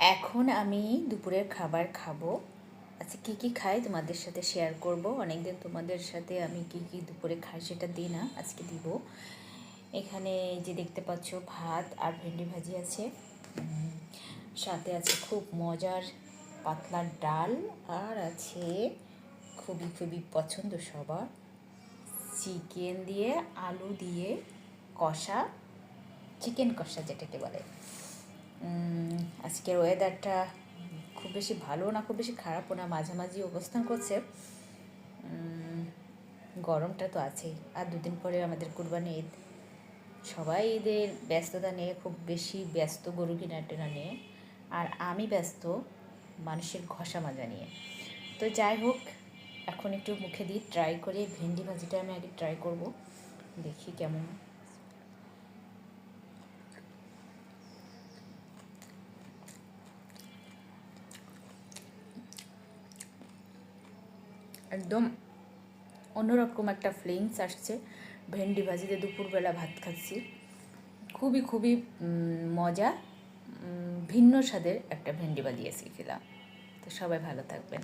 এখন আমি দুপুরের খাবার খাব। আচ্ছা কী কী খাই তোমাদের সাথে শেয়ার করব? অনেকদিন তোমাদের সাথে আমি কী কী দুপুরে খাই সেটা দিই না, আজকে দিব। এখানে যে দেখতে পাচ্ছ ভাত আর ভেন্ডি ভাজি আছে। সাথে আছে খুব মজার পাতলা ডাল আর আছে খুবই খুবই পছন্দ সবার। চিকেন দিয়ে, আলু দিয়ে কষা, চিকেন কষা যেটাকে বলে। আজকের ওয়েদারটা খুব বেশি ভালো না, খুব বেশি খারাপও না, মাঝামাঝি অবস্থান করছে। গরমটা তো আছেই। আর দুদিন পরে আমাদের কুরবানি ঈদ। সবাই ঈদের ব্যস্ততা নিয়ে, খুব বেশি ব্যস্ত গরু কিনা টেনা নিয়ে। আর আমি ব্যস্ত মানুষের ঘষা মাজা নিয়ে। তো যাই হোক, এখন একটু মুখে দিই ট্রাই করে। ভেন্ডি ভাজিটা আমি আগে ট্রাই করব। দেখি কেমন একদম অন্যরকম একটা ফ্লেংস আসছে। ভেন্ডি ভাজিতে দুপুরবেলা ভাত খাচ্ছি। খুবই খুবই মজা ভিন্ন স্বাদের একটা ভেন্ডি ভাজি আজকে খেলাম। তো সবাই ভালো থাকবেন।